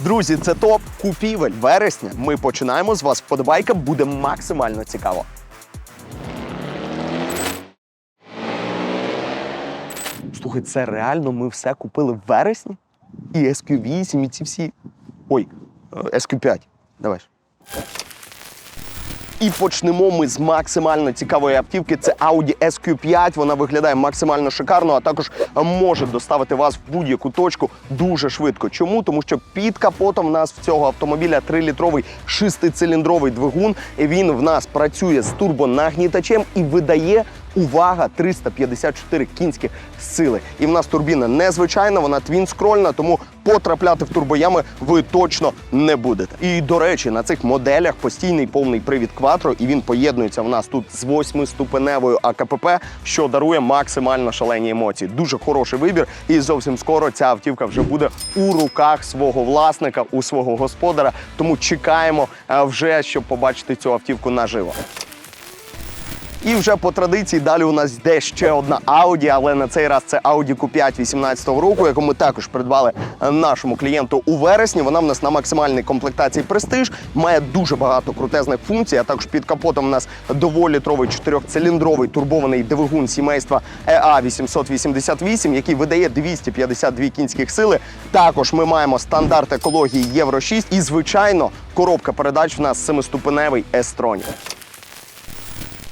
Друзі, це топ купівель вересня. Ми починаємо з вас. Вподобайка буде максимально цікаво. Слухай, це реально ми все купили в вересні? І SQ8, і ці всі. Ой, е, SQ5. Давай. ж. І почнемо ми з максимально цікавої автівки. Це Audi SQ5. Вона виглядає максимально шикарно, а також може доставити вас в будь-яку точку дуже швидко. Чому? Тому що під капотом в нас в цього автомобіля 3-літровий шестициліндровий двигун. Він в нас працює з турбонагнітачем і видає. Увага, 354 кінських сили. І в нас турбіна незвичайна, вона твінскрольна, тому потрапляти в турбоями ви точно не будете. І до речі, на цих моделях постійний повний привід Quattro, і він поєднується в нас тут з восьмиступеневою АКПП, що дарує максимально шалені емоції. Дуже хороший вибір, і зовсім скоро ця автівка вже буде у руках свого власника, у свого господара. Тому чекаємо е, вже, щоб побачити цю автівку наживо. І вже по традиції далі у нас йде ще одна Audi, але на цей раз це Audi Q5 18-го року, яку ми також придбали е, нашому клієнту у вересні. Вона в нас на максимальній комплектації престиж, має дуже багато крутезних функцій. А також під капотом у нас доволітровий чотирьохциліндровий турбований двигун сімейства EA 888, який видає 252 кінських сили. Також ми маємо стандарт екології Євро 6 і, звичайно, коробка передач в нас семиступеневий S-Tronic.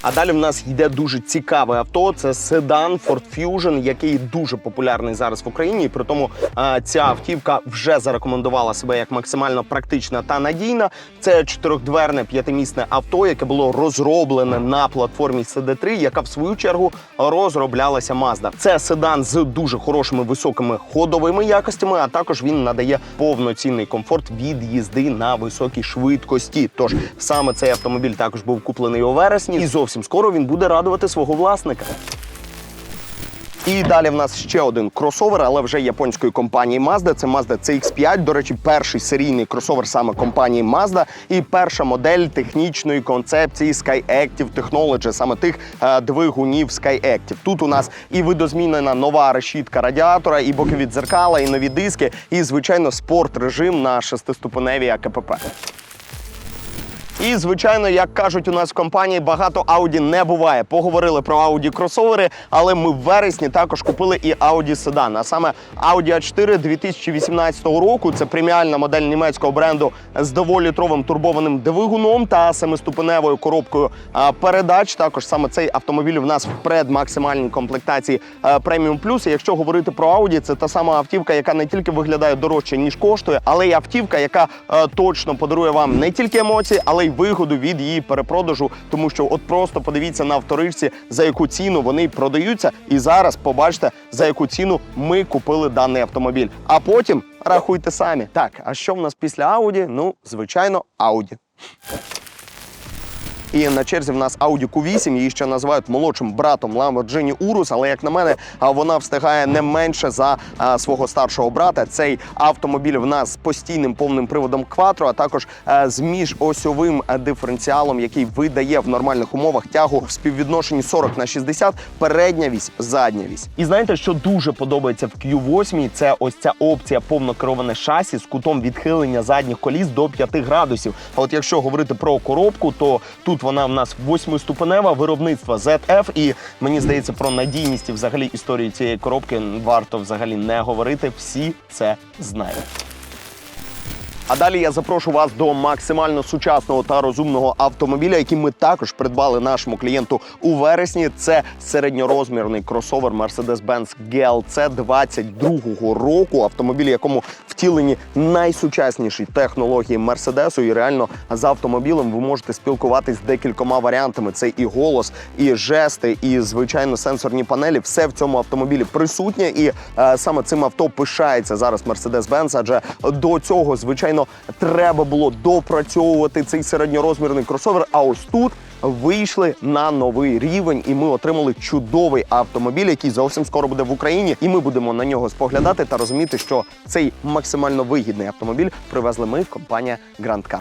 А далі в нас йде дуже цікаве авто. Це седан Ford Fusion, який дуже популярний зараз в Україні. І при тому ця автівка вже зарекомендувала себе як максимально практична та надійна. Це чотирьохдверне п'ятимісне авто, яке було розроблене на платформі CD3, яка в свою чергу розроблялася Mazda. Це седан з дуже хорошими високими ходовими якостями, а також він надає повноцінний комфорт від їзди на високій швидкості. Тож саме цей автомобіль також був куплений у вересні, і зовсім скоро він буде радувати свого власника. І далі в нас ще один кросовер, але вже японської компанії Mazda. Це Mazda CX-5. До речі, перший серійний кросовер саме компанії Mazda і перша модель технічної концепції SkyActiv Technology, саме тих е, двигунів SkyActiv. Тут у нас і видозмінена нова решітка радіатора, і бокові дзеркала, і нові диски, і звичайно спорт режим на шестиступеневій АКПП. І, звичайно, як кажуть у нас в компанії, багато Audi не буває. Поговорили про Audi кросовери, але ми в вересні також купили і Audi Sedan. А саме Audi A4 2018 року. Це преміальна модель німецького бренду з доволітровим турбованим двигуном та семиступеневою коробкою передач. Також саме цей автомобіль в нас в предмаксимальній комплектації Plus. І якщо говорити про Audi, це та сама автівка, яка не тільки виглядає дорожче, ніж коштує, але й автівка, яка точно подарує вам не тільки емоції, але й вигоду від її перепродажу. Тому що, от просто подивіться на вторичці, за яку ціну вони продаються, і зараз побачите, за яку ціну ми купили даний автомобіль. А потім рахуйте самі. Так, а що в нас після Ауді? Ну, звичайно, Audi. І на черзі в нас Audi Q8, її ще називають молодшим братом Lamborghini Urus, але як на мене, вона встигає не менше за свого старшого брата. Цей автомобіль в нас з постійним повним приводом Quattro, а також з міжосьовим а, диференціалом, який видає в нормальних умовах тягу в співвідношенні 40 на 60, передня вісь, задня вісь. І знаєте, що дуже подобається в Q8? Це ось ця опція повнокероване шасі з кутом відхилення задніх коліс до 5 градусів. А от якщо говорити про коробку, то тут вона в нас восьмиступенева виробництва ZF, і мені здається, про надійність і взагалі історії цієї коробки варто взагалі не говорити. Всі це знають. А далі я запрошу вас до максимально сучасного та розумного автомобіля, який ми також придбали нашому клієнту у вересні. Це середньорозмірний кросовер Mercedes-Benz GLC 22-го року. Автомобіль, якому втілені найсучасніші технології Мерседесу. І реально з автомобілем ви можете спілкуватись з декількома варіантами. Це і голос, і жести, і звичайно сенсорні панелі. Все в цьому автомобілі присутнє. І е, саме цим авто пишається зараз Mercedes-Benz, адже до цього, звичайно, треба було допрацьовувати цей середньорозмірний кросовер. А ось тут вийшли на новий рівень, і ми отримали чудовий автомобіль, який зовсім скоро буде в Україні. І ми будемо на нього споглядати та розуміти, що цей максимально вигідний автомобіль привезли ми компанія Grand Car.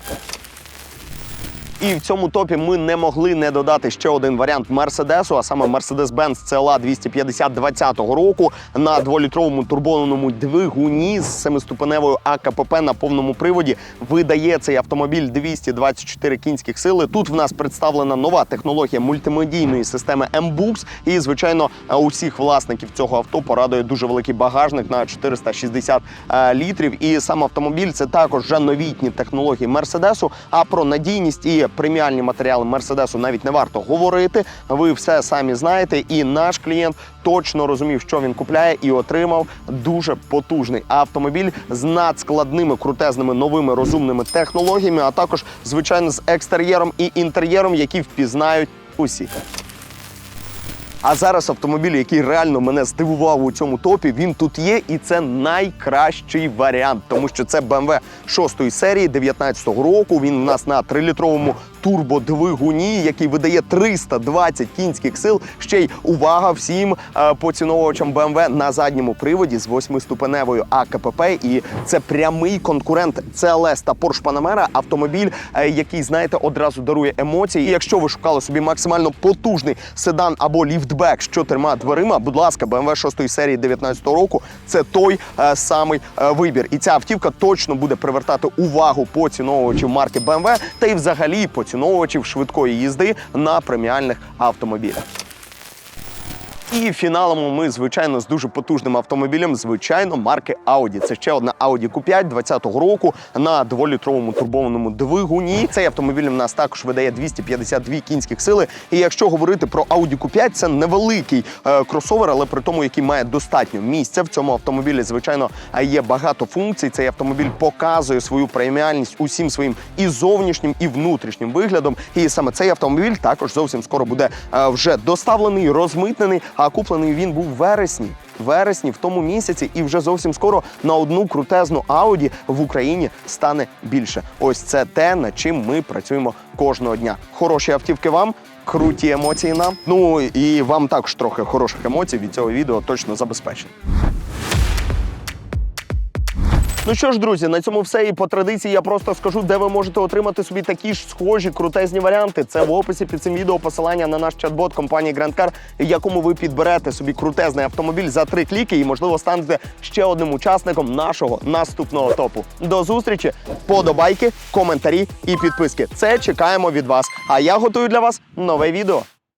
І в цьому топі ми не могли не додати ще один варіант Мерседесу, а саме Mercedes-Benz CLA 250 20 року на дволітровому турбованому двигуні з семиступеневою АКПП на повному приводі. Видає цей автомобіль 224 кінських сили. Тут в нас представлена нова технологія мультимедійної системи M-Books. І, звичайно, усіх власників цього авто порадує дуже великий багажник на 460 е, літрів. І сам автомобіль це також вже новітні технології Мерседесу. А про надійність і преміальні матеріали Мерседесу навіть не варто говорити. Ви все самі знаєте, і наш клієнт точно розумів, що він купляє, і отримав дуже потужний автомобіль з надскладними крутезними новими розумними технологіями, а також звичайно з екстер'єром і інтер'єром, які впізнають усі. А зараз автомобіль, який реально мене здивував у цьому топі, він тут є, і це найкращий варіант, тому що це BMW 6 серії 19-го року. Він у нас на 3-літровому турбодвигуні, який видає 320 кінських сил. Ще й увага всім е, поціновувачам BMW на задньому приводі з восьмиступеневою АКПП. І це прямий конкурент CLS та Porsche Panamera. Автомобіль, е, який знаєте, одразу дарує емоції. І якщо ви шукали собі максимально потужний седан або ліфтбек з чотирма дверима, будь ласка, BMW 6 серії 19 року це той е, самий е, вибір. І ця автівка точно буде привертати увагу поціновувачів марки BMW та й взагалі поціновувачів швидкої їзди на преміальних автомобілях. І фіналом ми, звичайно, з дуже потужним автомобілем, звичайно, марки Audi. Це ще одна Audi Q5 20-го року на дволітровому турбованому двигуні. Цей автомобіль в нас також видає 252 кінських сили. І якщо говорити про Audi Q5, це невеликий е, кросовер, але при тому, який має достатньо місця. В цьому автомобілі, звичайно, є багато функцій. Цей автомобіль показує свою преміальність усім своїм і зовнішнім, і внутрішнім виглядом. І саме цей автомобіль також зовсім скоро буде е, вже доставлений, розмитнений. А куплений він був в вересні. Вересні в тому місяці, і вже зовсім скоро на одну крутезну Ауді в Україні стане більше. Ось це те, над чим ми працюємо кожного дня. Хороші автівки вам, круті емоції нам. Ну і вам також трохи хороших емоцій від цього відео точно забезпечено. Ну що ж, друзі, на цьому все. І по традиції я просто скажу, де ви можете отримати собі такі ж схожі крутезні варіанти. Це в описі під цим відео посилання на наш чат-бот компанії Grand Car, якому ви підберете собі крутезний автомобіль за три кліки і, можливо, станете ще одним учасником нашого наступного топу. До зустрічі, подобайки, коментарі і підписки. Це чекаємо від вас. А я готую для вас нове відео.